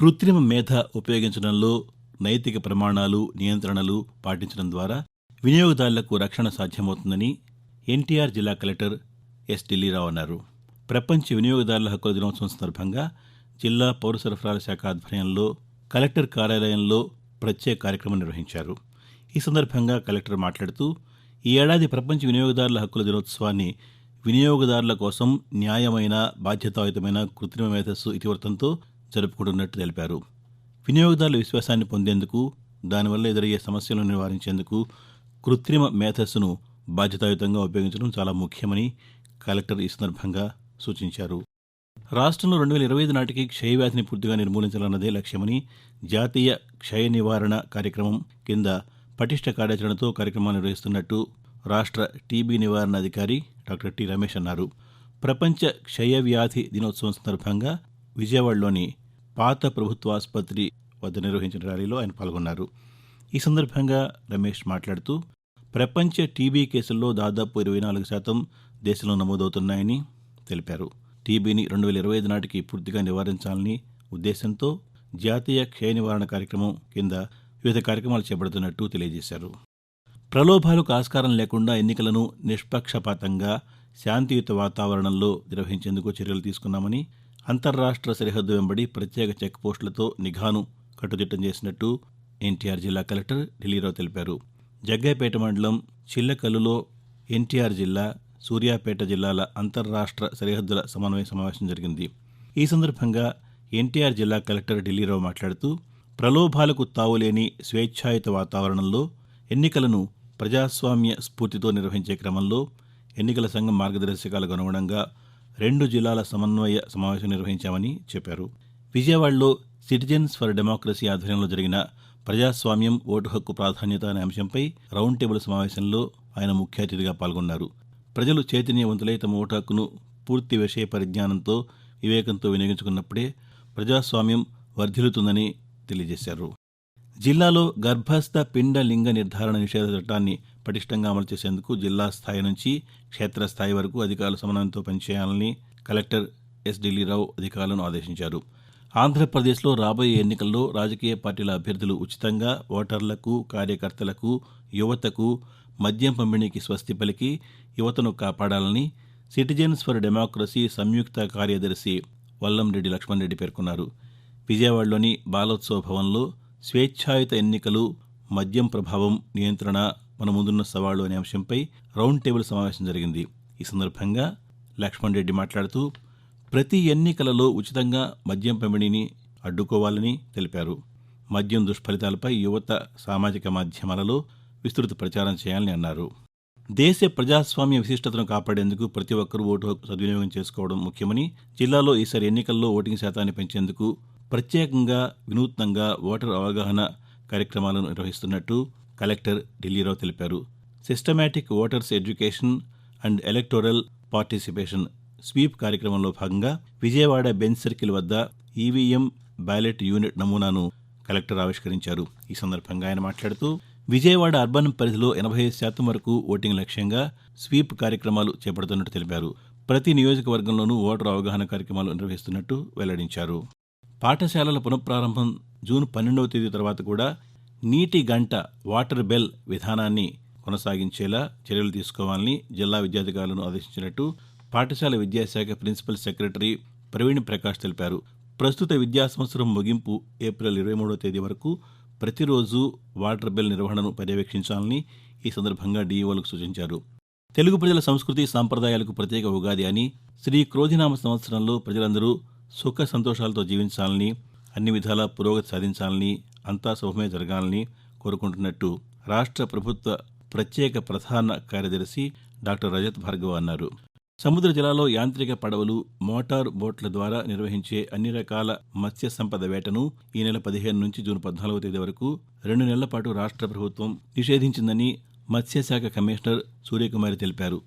కృత్రిమ మేధ ఉపయోగించడంలో నైతిక ప్రమాణాలు నియంత్రణలు పాటించడం ద్వారా వినియోగదారులకు రక్షణ సాధ్యమవుతుందని ఎన్టీఆర్ జిల్లా కలెక్టర్ ఎస్ ఢిల్లీరావు అన్నారు. ప్రపంచ వినియోగదారుల హక్కుల దినోత్సవం సందర్భంగా జిల్లా పౌర సరఫరాల శాఖ ఆధ్వర్యంలో కలెక్టర్ కార్యాలయంలో ప్రత్యేక కార్యక్రమం నిర్వహించారు. ఈ సందర్భంగా కలెక్టర్ మాట్లాడుతూ ఈ ఏడాది ప్రపంచ వినియోగదారుల హక్కుల దినోత్సవాన్ని వినియోగదారుల కోసం న్యాయమైన బాధ్యతాయుతమైన కృత్రిమ మేధస్సు ఇతివృత్తంతో జరుపుకుంటున్నట్టు తెలిపారు. వినియోగదారుల విశ్వాసాన్ని పొందేందుకు దానివల్ల ఎదురయ్యే సమస్యలను నివారించేందుకు కృత్రిమ మేధస్సును బాధ్యతాయుతంగా ఉపయోగించడం చాలా ముఖ్యమని కలెక్టర్ ఈ సందర్భంగా సూచించారు. రాష్ట్రంలో రెండు వేల ఇరవై ఐదు నాటికి క్షయవ్యాధిని పూర్తిగా నిర్మూలించాలన్నదే లక్ష్యమని జాతీయ క్షయ నివారణ కార్యక్రమం కింద పటిష్ట కార్యాచరణతో కార్యక్రమాలు నిర్వహిస్తున్నట్టు రాష్ట్ర టీబీ నివారణ అధికారి డాక్టర్ టి రమేష్ అన్నారు. ప్రపంచ క్షయవ్యాధి దినోత్సవం సందర్భంగా విజయవాడలోని పాత ప్రభుత్వాసుపత్రి వద్ద నిర్వహించిన ర్యాలీలో ఆయన పాల్గొన్నారు. ఈ సందర్భంగా రమేష్ మాట్లాడుతూ ప్రపంచ టీబీ కేసుల్లో దాదాపు ఇరవై నాలుగు శాతం దేశంలో నమోదవుతున్నాయని తెలిపారు. టీబీని రెండు వేల ఇరవై ఐదు నాటికి పూర్తిగా నివారించాలని ఉద్దేశంతో జాతీయ క్షయ నివారణ కార్యక్రమం కింద వివిధ కార్యక్రమాలు చేపడుతున్నట్టు తెలియజేశారు. ప్రలోభాలకు ఆస్కారం లేకుండా ఎన్నికలను నిష్పక్షపాతంగా శాంతియుత వాతావరణంలో నిర్వహించేందుకు చర్యలు తీసుకున్నామని అంతర్రాష్ట్ర సరిహద్దు వెంబడి ప్రత్యేక చెక్పోస్టులతో నిఘాను కట్టుదిట్టం చేసినట్టు ఎన్టీఆర్ జిల్లా కలెక్టర్ ఢిల్లీరావు తెలిపారు. జగ్గైపేట మండలం చిల్లకల్లులో ఎన్టీఆర్ జిల్లా సూర్యాపేట జిల్లాల అంతర్రాష్ట్ర సరిహద్దుల సమన్వయ సమావేశం జరిగింది. ఈ సందర్భంగా ఎన్టీఆర్ జిల్లా కలెక్టర్ ఢిల్లీరావు మాట్లాడుతూ ప్రలోభాలకు తావులేని స్వేచ్ఛాయుత వాతావరణంలో ఎన్నికలను ప్రజాస్వామ్య స్ఫూర్తితో నిర్వహించే క్రమంలో ఎన్నికల సంఘం మార్గదర్శకాలకు అనుగుణంగా రెండు జిల్లాల సమన్వయ సమావేశం నిర్వహించామని చెప్పారు. విజయవాడలో సిటిజన్స్ ఫర్ డెమోక్రసీ ఆధ్వర్యంలో జరిగిన ప్రజాస్వామ్యం ఓటు హక్కు ప్రాధాన్యత అనే అంశంపై రౌండ్ టేబుల్ సమావేశంలో ఆయన ముఖ్య అతిథిగా పాల్గొన్నారు. ప్రజలు చైతన్యవంతులై తమ ఓటు హక్కును పూర్తి విషయ పరిజ్ఞానంతో వివేకంతో వినియోగించుకున్నప్పుడే ప్రజాస్వామ్యం వర్ధిల్లుతుందని తెలియజేశారు. జిల్లాలో గర్భస్థ పిండ లింగ నిర్ధారణ నిషేధ చట్టాన్ని పటిష్టంగా అమలు చేసేందుకు జిల్లా స్థాయి నుంచి క్షేత్రస్థాయి వరకు అధికారుల సమన్వయంతో పనిచేయాలని కలెక్టర్ ఎస్ ఢిల్లీరావు అధికారులను ఆదేశించారు. ఆంధ్రప్రదేశ్లో రాబోయే ఎన్నికల్లో రాజకీయ పార్టీల అభ్యర్థులు ఉచితంగా ఓటర్లకు కార్యకర్తలకు యువతకు మద్యం పంపిణీకి స్వస్తి పలికి యువతను కాపాడాలని సిటిజన్స్ ఫర్ డెమోక్రసీ సంయుక్త కార్యదర్శి వల్లంరెడ్డి లక్ష్మణ్ రెడ్డి పేర్కొన్నారు. విజయవాడలోని బాలోత్సవ భవన్లో స్వేచ్ఛాయుత ఎన్నికలు మద్యం ప్రభావం నియంత్రణ మన ముందున్న సవాళ్ళు అనే అంశంపై రౌండ్ టేబుల్ సమావేశం జరిగింది. ఈ సందర్భంగా లక్ష్మణ్ రెడ్డి మాట్లాడుతూ ప్రతి ఎన్నికలలో ఉచితంగా మద్యం పంపిణీని అడ్డుకోవాలని తెలిపారు. మద్యం దుష్ఫలితాలపై యువత సామాజిక మాధ్యమాలలో విస్తృత ప్రచారం చేయాలని అన్నారు. దేశ ప్రజాస్వామ్య విశిష్టతను కాపాడేందుకు ప్రతి ఒక్కరూ ఓటు సద్వినియోగం చేసుకోవడం ముఖ్యమని జిల్లాలో ఈసారి ఎన్నికల్లో ఓటింగ్ శాతాన్ని పెంచేందుకు ప్రత్యేకంగా వినూత్నంగా ఓటర్ అవగాహన కార్యక్రమాలను నిర్వహిస్తున్నట్టు కలెక్టర్ ఢిల్లీరావు తెలిపారు. Systematic voters education and electoral participation sweep కార్యక్రమంలో భాగంగా విజయవాడ బెంచ్ సర్కిల్ వద్ద ఈవీఎం బ్యాలెట్ యూనిట్ నమూనాను కలెక్టర్ ఆవిష్కరించారు. ఈ సందర్భంగా ఆయన మాట్లాడుతూ విజయవాడ అర్బన్ పరిధిలో ఎనభై శాతం వరకు ఓటింగ్ లక్ష్యంగా స్వీప్ కార్యక్రమాలు చేపడుతున్నట్టు తెలిపారు. ప్రతి నియోజకవర్గంలోనూ ఓటర్ అవగాహన కార్యక్రమాలు నిర్వహిస్తున్నట్టు వెల్లడించారు. పాఠశాలల పునఃప్రారంభం జూన్ పన్నెండవ తేదీ తర్వాత కూడా నీటి గంట వాటర్ బెల్ విధానాన్ని కొనసాగించేలా చర్యలు తీసుకోవాలని జిల్లా విద్యాధికారులను ఆదేశించినట్టు పాఠశాల విద్యాశాఖ ప్రిన్సిపల్ సెక్రటరీ ప్రవీణ్ ప్రకాష్ తెలిపారు. ప్రస్తుత విద్యా సంవత్సరం ముగింపు ఏప్రిల్ ఇరవై మూడవ తేదీ వరకు ప్రతిరోజు వాటర్ బెల్ నిర్వహణను పర్యవేక్షించాలని ఈ సందర్భంగా డీఈఓలకు సూచించారు. తెలుగు ప్రజల సంస్కృతి సాంప్రదాయాలకు ప్రత్యేక ఉగాది అని శ్రీ క్రోధినామ సంవత్సరంలో ప్రజలందరూ సుఖ సంతోషాలతో జీవించాలని అన్ని విధాలా పురోగతి సాధించాలని అంతా శుభమే జరగాలని కోరుకుంటున్నట్టు రాష్ట్ర ప్రభుత్వ ప్రత్యేక ప్రధాన కార్యదర్శి డాక్టర్ రజత్ భార్గవ అన్నారు. సముద్ర జలాల్లో యాంత్రిక పడవలు మోటార్ బోట్ల ద్వారా నిర్వహించే అన్ని రకాల మత్స్య సంపద వేటను ఈ నెల పదిహేను నుంచి జూన్ పద్నాలుగో తేదీ వరకు రెండు నెలల పాటు రాష్ట్ర ప్రభుత్వం నిషేధించిందని మత్స్యశాఖ కమిషనర్ సూర్యకుమారి తెలిపారు.